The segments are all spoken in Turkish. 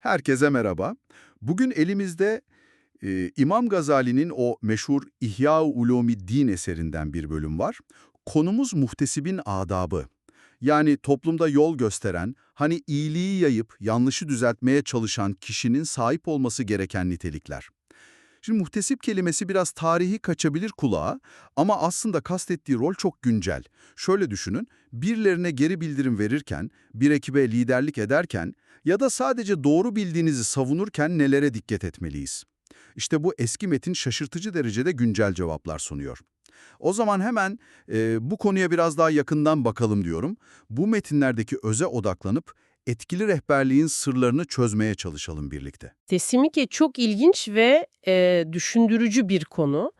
Herkese merhaba. Bugün elimizde e, İmam Gazali'nin o meşhur İhya-ı Ulumiddin eserinden bir bölüm var. Konumuz muhtesibin adabı. Yani toplumda yol gösteren, hani iyiliği yayıp yanlışı düzeltmeye çalışan kişinin sahip olması gereken nitelikler. Şimdi muhtesip kelimesi biraz tarihi kaçabilir kulağa ama aslında kastettiği rol çok güncel. Şöyle düşünün, birilerine geri bildirim verirken, bir ekibe liderlik ederken ya da sadece doğru bildiğinizi savunurken nelere dikkat etmeliyiz? İşte bu eski metin şaşırtıcı derecede güncel cevaplar sunuyor. O zaman hemen e, bu konuya biraz daha yakından bakalım diyorum. Bu metinlerdeki öze odaklanıp etkili rehberliğin sırlarını çözmeye çalışalım birlikte. Kesinlikle çok ilginç ve e, düşündürücü bir konu.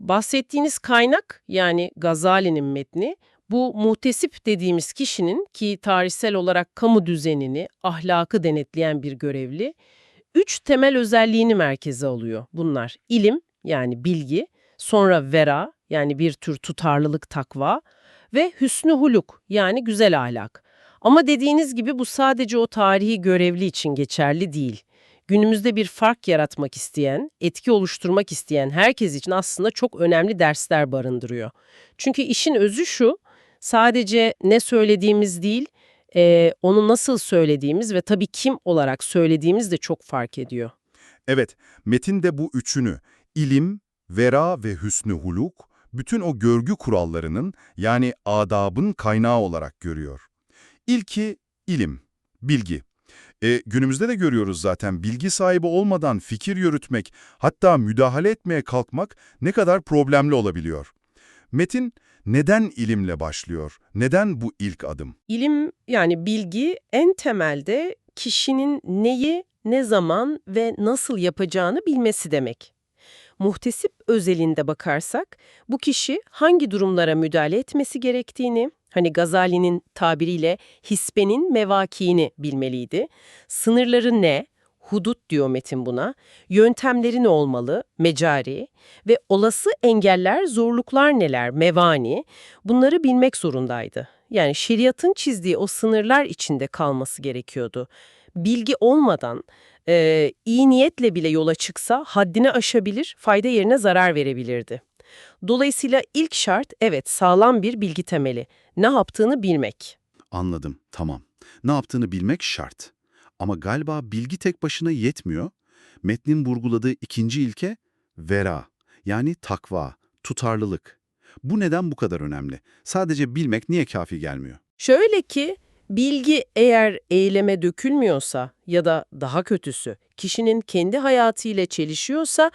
Bahsettiğiniz kaynak yani Gazali'nin metni bu muhtesip dediğimiz kişinin ki tarihsel olarak kamu düzenini, ahlakı denetleyen bir görevli, üç temel özelliğini merkeze alıyor bunlar. İlim yani bilgi, sonra vera yani bir tür tutarlılık takva ve hüsnü huluk yani güzel ahlak. Ama dediğiniz gibi bu sadece o tarihi görevli için geçerli değil. Günümüzde bir fark yaratmak isteyen, etki oluşturmak isteyen herkes için aslında çok önemli dersler barındırıyor. Çünkü işin özü şu, sadece ne söylediğimiz değil, e, onu nasıl söylediğimiz ve tabii kim olarak söylediğimiz de çok fark ediyor. Evet, metinde bu üçünü, ilim, vera ve hüsnü huluk, bütün o görgü kurallarının yani adabın kaynağı olarak görüyor. İlki ilim, bilgi. E, günümüzde de görüyoruz zaten bilgi sahibi olmadan fikir yürütmek, hatta müdahale etmeye kalkmak ne kadar problemli olabiliyor. Metin neden ilimle başlıyor? Neden bu ilk adım? İlim yani bilgi en temelde kişinin neyi, ne zaman ve nasıl yapacağını bilmesi demek. Muhtesip özelinde bakarsak bu kişi hangi durumlara müdahale etmesi gerektiğini, hani Gazali'nin tabiriyle hisbenin mevakiini bilmeliydi. Sınırları ne? Hudut diyor metin buna. Yöntemleri ne olmalı? Mecari. Ve olası engeller, zorluklar neler? Mevani. Bunları bilmek zorundaydı. Yani şeriatın çizdiği o sınırlar içinde kalması gerekiyordu. Bilgi olmadan e, iyi niyetle bile yola çıksa haddini aşabilir, fayda yerine zarar verebilirdi. Dolayısıyla ilk şart evet sağlam bir bilgi temeli. Ne yaptığını bilmek. Anladım, tamam. Ne yaptığını bilmek şart. Ama galiba bilgi tek başına yetmiyor. Metnin vurguladığı ikinci ilke vera, yani takva, tutarlılık. Bu neden bu kadar önemli? Sadece bilmek niye kafi gelmiyor? Şöyle ki bilgi eğer eyleme dökülmüyorsa ya da daha kötüsü kişinin kendi hayatıyla çelişiyorsa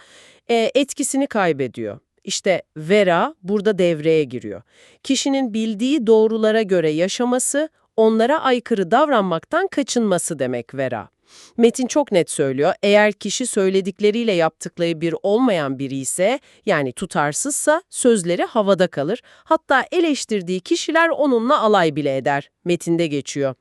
e, etkisini kaybediyor. İşte vera burada devreye giriyor. Kişinin bildiği doğrulara göre yaşaması, onlara aykırı davranmaktan kaçınması demek vera. Metin çok net söylüyor. Eğer kişi söyledikleriyle yaptıkları bir olmayan biri ise, yani tutarsızsa sözleri havada kalır. Hatta eleştirdiği kişiler onunla alay bile eder. Metinde geçiyor.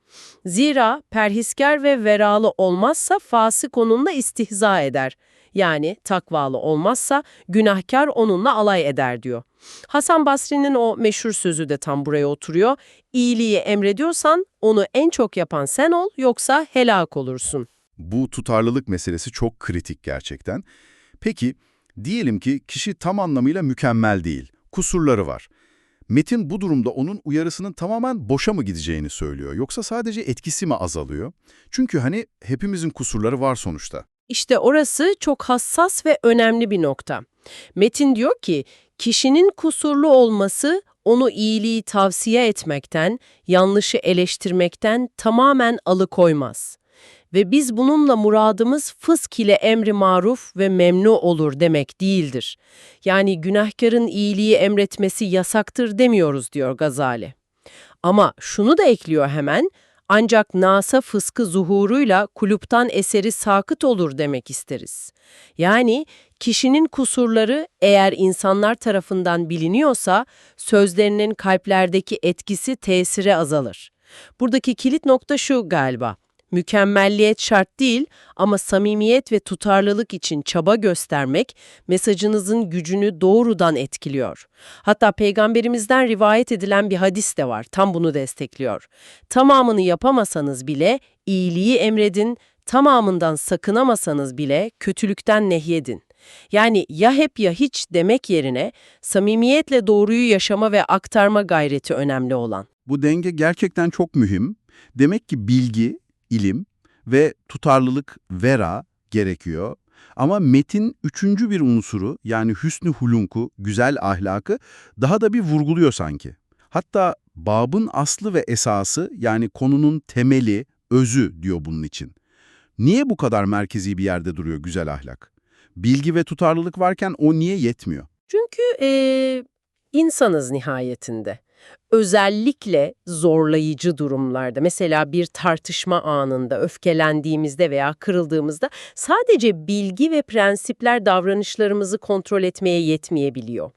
Zira perhiskar ve veralı olmazsa fasık onunla istihza eder. Yani takvalı olmazsa günahkar onunla alay eder diyor. Hasan Basri'nin o meşhur sözü de tam buraya oturuyor. İyiliği emrediyorsan onu en çok yapan sen ol yoksa helak olursun. Bu tutarlılık meselesi çok kritik gerçekten. Peki, diyelim ki kişi tam anlamıyla mükemmel değil, kusurları var. Metin bu durumda onun uyarısının tamamen boşa mı gideceğini söylüyor yoksa sadece etkisi mi azalıyor? Çünkü hani hepimizin kusurları var sonuçta. İşte orası çok hassas ve önemli bir nokta. Metin diyor ki, kişinin kusurlu olması onu iyiliği tavsiye etmekten, yanlışı eleştirmekten tamamen alıkoymaz. Ve biz bununla muradımız fısk ile emri maruf ve memnu olur demek değildir. Yani günahkarın iyiliği emretmesi yasaktır demiyoruz diyor Gazali. Ama şunu da ekliyor hemen, ancak nasa fıskı zuhuruyla kulüptan eseri sakıt olur demek isteriz. Yani kişinin kusurları eğer insanlar tarafından biliniyorsa sözlerinin kalplerdeki etkisi tesiri azalır. Buradaki kilit nokta şu galiba. Mükemmelliyet şart değil ama samimiyet ve tutarlılık için çaba göstermek mesajınızın gücünü doğrudan etkiliyor. Hatta peygamberimizden rivayet edilen bir hadis de var, tam bunu destekliyor. Tamamını yapamasanız bile iyiliği emredin, tamamından sakınamasanız bile kötülükten nehyedin. Yani ya hep ya hiç demek yerine samimiyetle doğruyu yaşama ve aktarma gayreti önemli olan. Bu denge gerçekten çok mühim. Demek ki bilgi, ilim ve tutarlılık, vera gerekiyor. Ama metin üçüncü bir unsuru yani hüsnü hulunku, güzel ahlakı daha da bir vurguluyor sanki. Hatta babın aslı ve esası yani konunun temeli, özü diyor bunun için. Niye bu kadar merkezi bir yerde duruyor güzel ahlak? Bilgi ve tutarlılık varken o niye yetmiyor? Çünkü eee, insanız nihayetinde. Özellikle zorlayıcı durumlarda, mesela bir tartışma anında, öfkelendiğimizde veya kırıldığımızda sadece bilgi ve prensipler davranışlarımızı kontrol etmeye yetmeyebiliyor.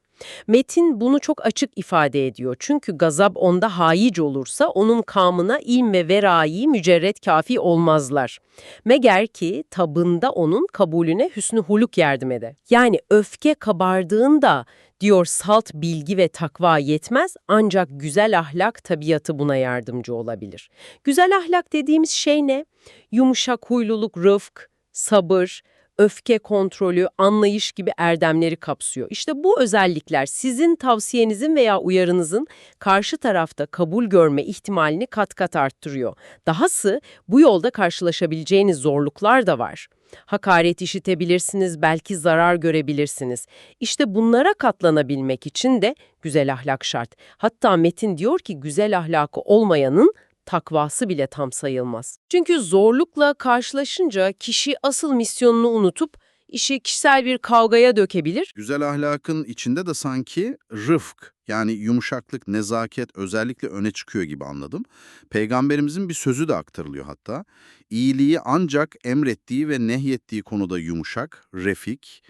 Metin bunu çok açık ifade ediyor. Çünkü gazap onda hayic olursa onun kamına ilm ve verayı mücerret kafi olmazlar. Meğer ki tabında onun kabulüne hüsnü huluk yardım eder. Yani öfke kabardığında diyor salt bilgi ve takva yetmez ancak güzel ahlak tabiatı buna yardımcı olabilir. Güzel ahlak dediğimiz şey ne? Yumuşak huyluluk, rıfk, sabır, öfke kontrolü, anlayış gibi erdemleri kapsıyor. İşte bu özellikler sizin tavsiyenizin veya uyarınızın karşı tarafta kabul görme ihtimalini kat kat arttırıyor. Dahası bu yolda karşılaşabileceğiniz zorluklar da var. Hakaret işitebilirsiniz, belki zarar görebilirsiniz. İşte bunlara katlanabilmek için de güzel ahlak şart. Hatta Metin diyor ki güzel ahlakı olmayanın takvası bile tam sayılmaz. Çünkü zorlukla karşılaşınca kişi asıl misyonunu unutup işi kişisel bir kavgaya dökebilir. Güzel ahlakın içinde de sanki rıfk yani yumuşaklık, nezaket özellikle öne çıkıyor gibi anladım. Peygamberimizin bir sözü de aktarılıyor hatta. İyiliği ancak emrettiği ve nehyettiği konuda yumuşak, refik,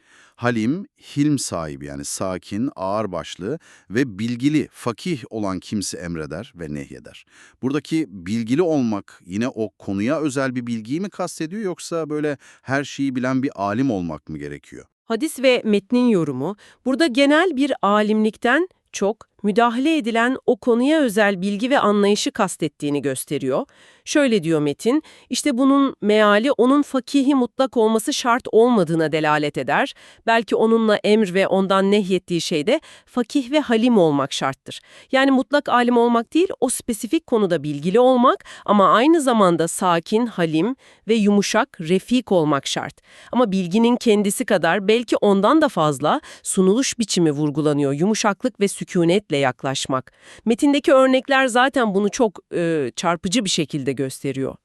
halim, hilm sahibi yani sakin, ağırbaşlı ve bilgili, fakih olan kimse emreder ve nehyeder. Buradaki bilgili olmak yine o konuya özel bir bilgiyi mi kastediyor yoksa böyle her şeyi bilen bir alim olmak mı gerekiyor? Hadis ve metnin yorumu burada genel bir alimlikten çok müdahale edilen o konuya özel bilgi ve anlayışı kastettiğini gösteriyor. Şöyle diyor Metin, işte bunun meali onun fakihi mutlak olması şart olmadığına delalet eder. Belki onunla emr ve ondan nehyettiği şeyde fakih ve halim olmak şarttır. Yani mutlak alim olmak değil, o spesifik konuda bilgili olmak ama aynı zamanda sakin, halim ve yumuşak, refik olmak şart. Ama bilginin kendisi kadar belki ondan da fazla sunuluş biçimi vurgulanıyor, yumuşaklık ve sükunetle yaklaşmak. Metindeki örnekler zaten bunu çok e, çarpıcı bir şekilde gösteriyor.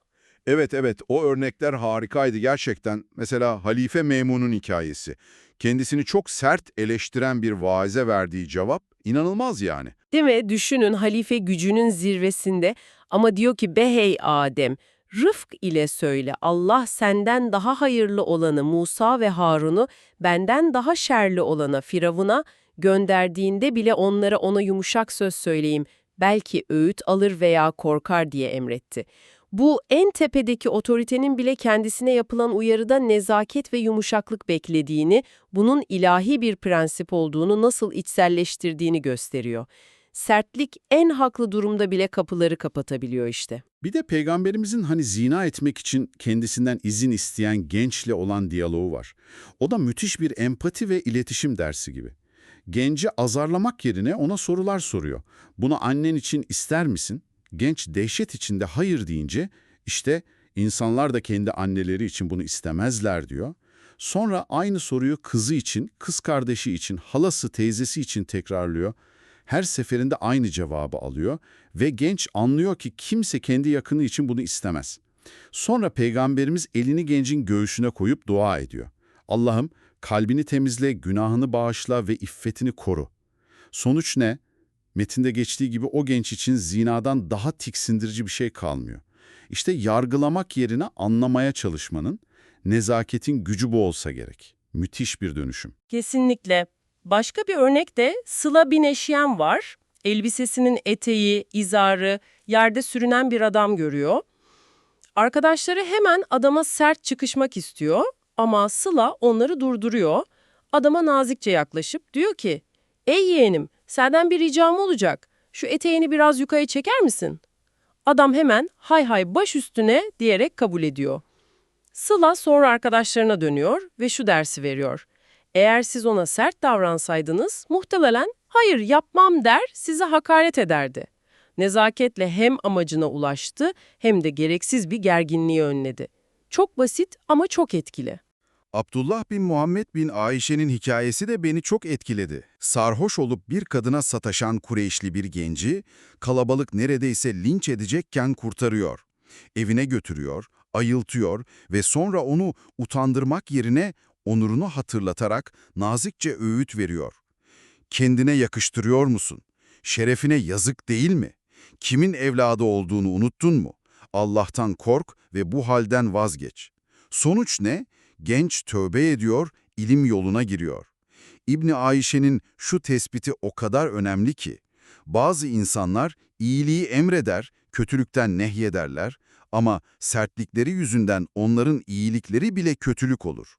Evet evet o örnekler harikaydı gerçekten. Mesela Halife Memun'un hikayesi. Kendisini çok sert eleştiren bir vaize verdiği cevap inanılmaz yani. Değil mi? Düşünün halife gücünün zirvesinde ama diyor ki behey Adem, rıfk ile söyle Allah senden daha hayırlı olanı Musa ve Harun'u benden daha şerli olana Firavun'a gönderdiğinde bile onlara ona yumuşak söz söyleyeyim, belki öğüt alır veya korkar diye emretti. Bu en tepedeki otoritenin bile kendisine yapılan uyarıda nezaket ve yumuşaklık beklediğini, bunun ilahi bir prensip olduğunu nasıl içselleştirdiğini gösteriyor. Sertlik en haklı durumda bile kapıları kapatabiliyor işte. Bir de peygamberimizin hani zina etmek için kendisinden izin isteyen gençle olan diyaloğu var. O da müthiş bir empati ve iletişim dersi gibi. Genci azarlamak yerine ona sorular soruyor. Bunu annen için ister misin? Genç dehşet içinde hayır deyince işte insanlar da kendi anneleri için bunu istemezler diyor. Sonra aynı soruyu kızı için, kız kardeşi için, halası, teyzesi için tekrarlıyor. Her seferinde aynı cevabı alıyor ve genç anlıyor ki kimse kendi yakını için bunu istemez. Sonra peygamberimiz elini gencin göğsüne koyup dua ediyor. Allah'ım kalbini temizle, günahını bağışla ve iffetini koru. Sonuç ne? Metinde geçtiği gibi o genç için zinadan daha tiksindirici bir şey kalmıyor. İşte yargılamak yerine anlamaya çalışmanın, nezaketin gücü bu olsa gerek. Müthiş bir dönüşüm. Kesinlikle. Başka bir örnek de Sıla bin Eşyem var. Elbisesinin eteği, izarı, yerde sürünen bir adam görüyor. Arkadaşları hemen adama sert çıkışmak istiyor ama Sıla onları durduruyor. Adama nazikçe yaklaşıp diyor ki, ''Ey yeğenim, senden bir ricam olacak. Şu eteğini biraz yukarı çeker misin?'' Adam hemen hay hay baş üstüne diyerek kabul ediyor. Sıla sonra arkadaşlarına dönüyor ve şu dersi veriyor. Eğer siz ona sert davransaydınız muhtemelen hayır yapmam der size hakaret ederdi. Nezaketle hem amacına ulaştı hem de gereksiz bir gerginliği önledi. Çok basit ama çok etkili. Abdullah bin Muhammed bin Ayşe'nin hikayesi de beni çok etkiledi. Sarhoş olup bir kadına sataşan Kureyşli bir genci, kalabalık neredeyse linç edecekken kurtarıyor. Evine götürüyor, ayıltıyor ve sonra onu utandırmak yerine onurunu hatırlatarak nazikçe öğüt veriyor. Kendine yakıştırıyor musun? Şerefine yazık değil mi? Kimin evladı olduğunu unuttun mu? Allah'tan kork ve bu halden vazgeç. Sonuç ne? Genç tövbe ediyor, ilim yoluna giriyor. İbni Ayşe'nin şu tespiti o kadar önemli ki, bazı insanlar iyiliği emreder, kötülükten nehyederler ama sertlikleri yüzünden onların iyilikleri bile kötülük olur.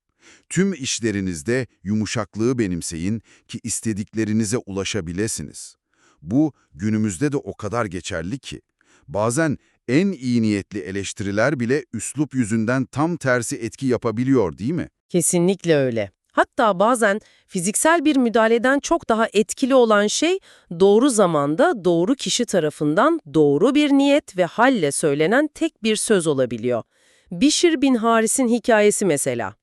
Tüm işlerinizde yumuşaklığı benimseyin ki istediklerinize ulaşabilesiniz. Bu günümüzde de o kadar geçerli ki, bazen en iyi niyetli eleştiriler bile üslup yüzünden tam tersi etki yapabiliyor değil mi? Kesinlikle öyle. Hatta bazen fiziksel bir müdahaleden çok daha etkili olan şey doğru zamanda doğru kişi tarafından doğru bir niyet ve halle söylenen tek bir söz olabiliyor. Bişir bin Haris'in hikayesi mesela.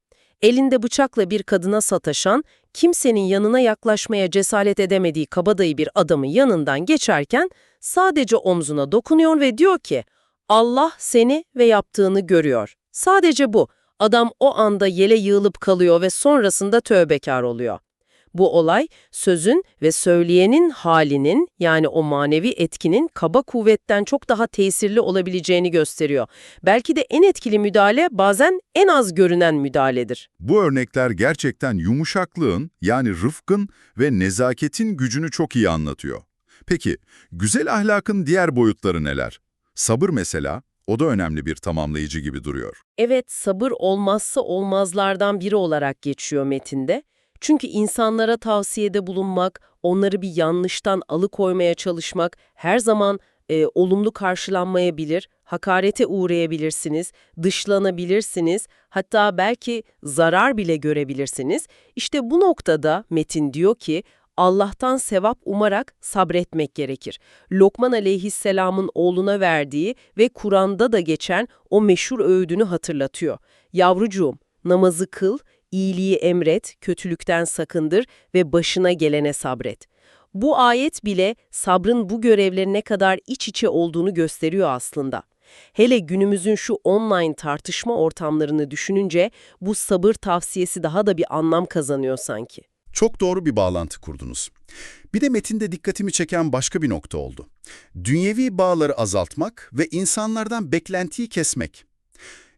Elinde bıçakla bir kadına sataşan, kimsenin yanına yaklaşmaya cesaret edemediği kabadayı bir adamın yanından geçerken sadece omzuna dokunuyor ve diyor ki, Allah seni ve yaptığını görüyor. Sadece bu. Adam o anda yele yığılıp kalıyor ve sonrasında tövbekar oluyor. Bu olay sözün ve söyleyenin halinin yani o manevi etkinin kaba kuvvetten çok daha tesirli olabileceğini gösteriyor. Belki de en etkili müdahale bazen en az görünen müdahaledir. Bu örnekler gerçekten yumuşaklığın yani rıfkın ve nezaketin gücünü çok iyi anlatıyor. Peki, güzel ahlakın diğer boyutları neler? Sabır mesela, o da önemli bir tamamlayıcı gibi duruyor. Evet, sabır olmazsa olmazlardan biri olarak geçiyor metinde. Çünkü insanlara tavsiyede bulunmak, onları bir yanlıştan alıkoymaya çalışmak her zaman e, olumlu karşılanmayabilir, hakarete uğrayabilirsiniz, dışlanabilirsiniz, hatta belki zarar bile görebilirsiniz. İşte bu noktada Metin diyor ki, Allah'tan sevap umarak sabretmek gerekir. Lokman aleyhisselamın oğluna verdiği ve Kur'an'da da geçen o meşhur öğüdünü hatırlatıyor. Yavrucuğum, namazı kıl, iyiliği emret, kötülükten sakındır ve başına gelene sabret. Bu ayet bile sabrın bu görevleri ne kadar iç içe olduğunu gösteriyor aslında. Hele günümüzün şu online tartışma ortamlarını düşününce bu sabır tavsiyesi daha da bir anlam kazanıyor sanki. Çok doğru bir bağlantı kurdunuz. Bir de metinde dikkatimi çeken başka bir nokta oldu. Dünyevi bağları azaltmak ve insanlardan beklentiyi kesmek.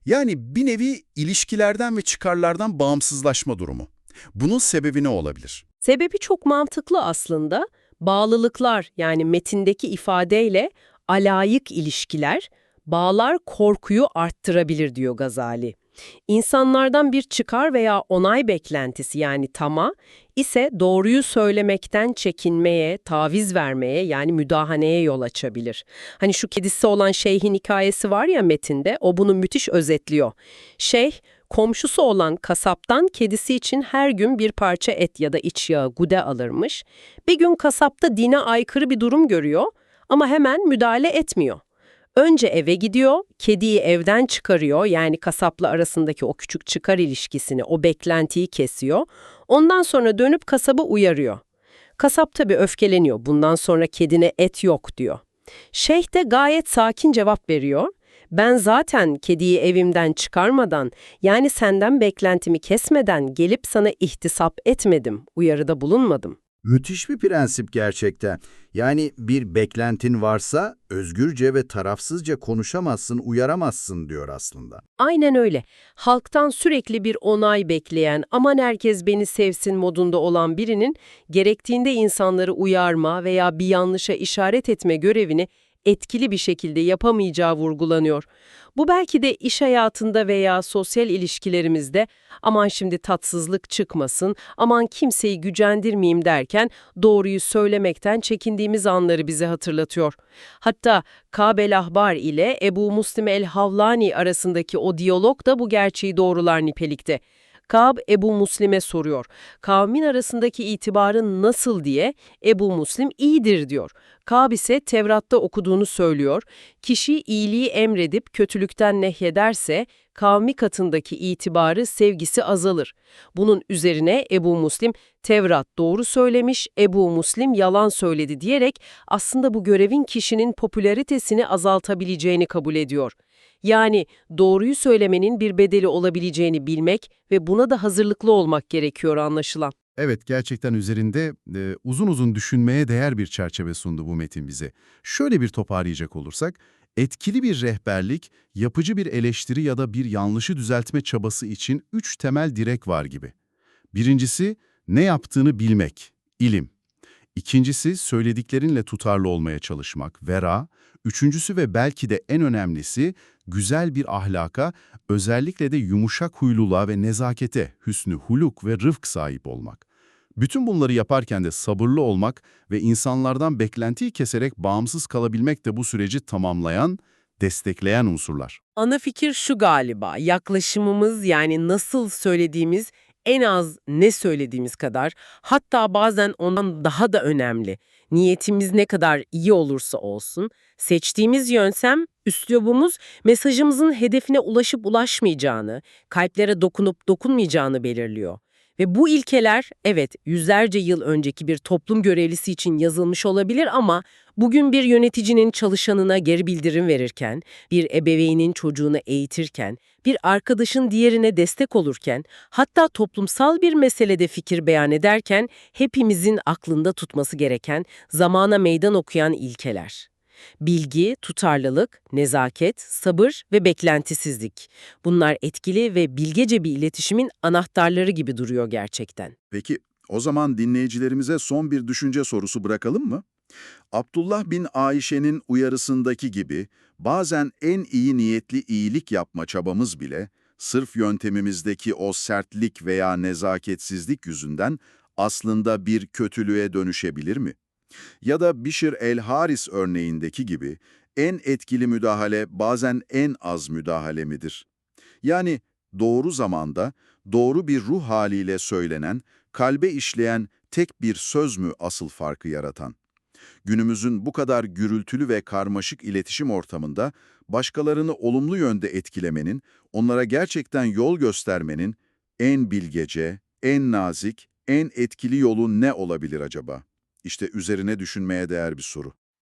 Yani bir nevi ilişkilerden ve çıkarlardan bağımsızlaşma durumu. Bunun sebebi ne olabilir? Sebebi çok mantıklı aslında. Bağlılıklar yani metindeki ifadeyle alayık ilişkiler, bağlar korkuyu arttırabilir diyor Gazali. İnsanlardan bir çıkar veya onay beklentisi yani tama ise doğruyu söylemekten çekinmeye, taviz vermeye yani müdahaneye yol açabilir. Hani şu kedisi olan şeyhin hikayesi var ya metinde, o bunu müthiş özetliyor. Şeyh, komşusu olan kasaptan kedisi için her gün bir parça et ya da iç yağı gude alırmış. Bir gün kasapta dine aykırı bir durum görüyor ama hemen müdahale etmiyor. Önce eve gidiyor, kediyi evden çıkarıyor yani kasapla arasındaki o küçük çıkar ilişkisini, o beklentiyi kesiyor. Ondan sonra dönüp kasabı uyarıyor. Kasap tabii öfkeleniyor, bundan sonra kedine et yok diyor. Şeyh de gayet sakin cevap veriyor. Ben zaten kediyi evimden çıkarmadan, yani senden beklentimi kesmeden gelip sana ihtisap etmedim, uyarıda bulunmadım. Müthiş bir prensip gerçekten. Yani bir beklentin varsa özgürce ve tarafsızca konuşamazsın, uyaramazsın diyor aslında. Aynen öyle. Halktan sürekli bir onay bekleyen, aman herkes beni sevsin modunda olan birinin gerektiğinde insanları uyarma veya bir yanlışa işaret etme görevini etkili bir şekilde yapamayacağı vurgulanıyor. Bu belki de iş hayatında veya sosyal ilişkilerimizde aman şimdi tatsızlık çıkmasın, aman kimseyi gücendirmeyeyim derken doğruyu söylemekten çekindiğimiz anları bize hatırlatıyor. Hatta Kabel Ahbar ile Ebu Muslim el-Havlani arasındaki o diyalog da bu gerçeği doğrular nitelikte. Kab Ebu Muslim'e soruyor. Kavmin arasındaki itibarın nasıl diye Ebu Muslim iyidir diyor. Kab ise Tevrat'ta okuduğunu söylüyor. Kişi iyiliği emredip kötülükten nehyederse kavmi katındaki itibarı, sevgisi azalır. Bunun üzerine Ebu Muslim Tevrat doğru söylemiş, Ebu Muslim yalan söyledi diyerek aslında bu görevin kişinin popülaritesini azaltabileceğini kabul ediyor. Yani doğruyu söylemenin bir bedeli olabileceğini bilmek ve buna da hazırlıklı olmak gerekiyor anlaşılan. Evet, gerçekten üzerinde e, uzun uzun düşünmeye değer bir çerçeve sundu bu metin bize. Şöyle bir toparlayacak olursak, etkili bir rehberlik, yapıcı bir eleştiri ya da bir yanlışı düzeltme çabası için üç temel direk var gibi. Birincisi, ne yaptığını bilmek, ilim. İkincisi, söylediklerinle tutarlı olmaya çalışmak, vera. Üçüncüsü ve belki de en önemlisi, güzel bir ahlaka, özellikle de yumuşak huyluluğa ve nezakete, hüsnü huluk ve rıfk sahip olmak. Bütün bunları yaparken de sabırlı olmak ve insanlardan beklentiyi keserek bağımsız kalabilmek de bu süreci tamamlayan, destekleyen unsurlar. Ana fikir şu galiba, yaklaşımımız yani nasıl söylediğimiz en az ne söylediğimiz kadar, hatta bazen ondan daha da önemli. Niyetimiz ne kadar iyi olursa olsun, seçtiğimiz yöntem, üslubumuz mesajımızın hedefine ulaşıp ulaşmayacağını, kalplere dokunup dokunmayacağını belirliyor. Ve bu ilkeler, evet yüzlerce yıl önceki bir toplum görevlisi için yazılmış olabilir ama bugün bir yöneticinin çalışanına geri bildirim verirken, bir ebeveynin çocuğunu eğitirken, bir arkadaşın diğerine destek olurken, hatta toplumsal bir meselede fikir beyan ederken hepimizin aklında tutması gereken, zamana meydan okuyan ilkeler. Bilgi, tutarlılık, nezaket, sabır ve beklentisizlik. Bunlar etkili ve bilgece bir iletişimin anahtarları gibi duruyor gerçekten. Peki o zaman dinleyicilerimize son bir düşünce sorusu bırakalım mı? Abdullah bin Ayşe'nin uyarısındaki gibi bazen en iyi niyetli iyilik yapma çabamız bile sırf yöntemimizdeki o sertlik veya nezaketsizlik yüzünden aslında bir kötülüğe dönüşebilir mi? Ya da Bişir el-Haris örneğindeki gibi en etkili müdahale bazen en az müdahale midir? Yani doğru zamanda, doğru bir ruh haliyle söylenen, kalbe işleyen tek bir söz mü asıl farkı yaratan? Günümüzün bu kadar gürültülü ve karmaşık iletişim ortamında başkalarını olumlu yönde etkilemenin, onlara gerçekten yol göstermenin en bilgece, en nazik, en etkili yolu ne olabilir acaba? İşte üzerine düşünmeye değer bir soru.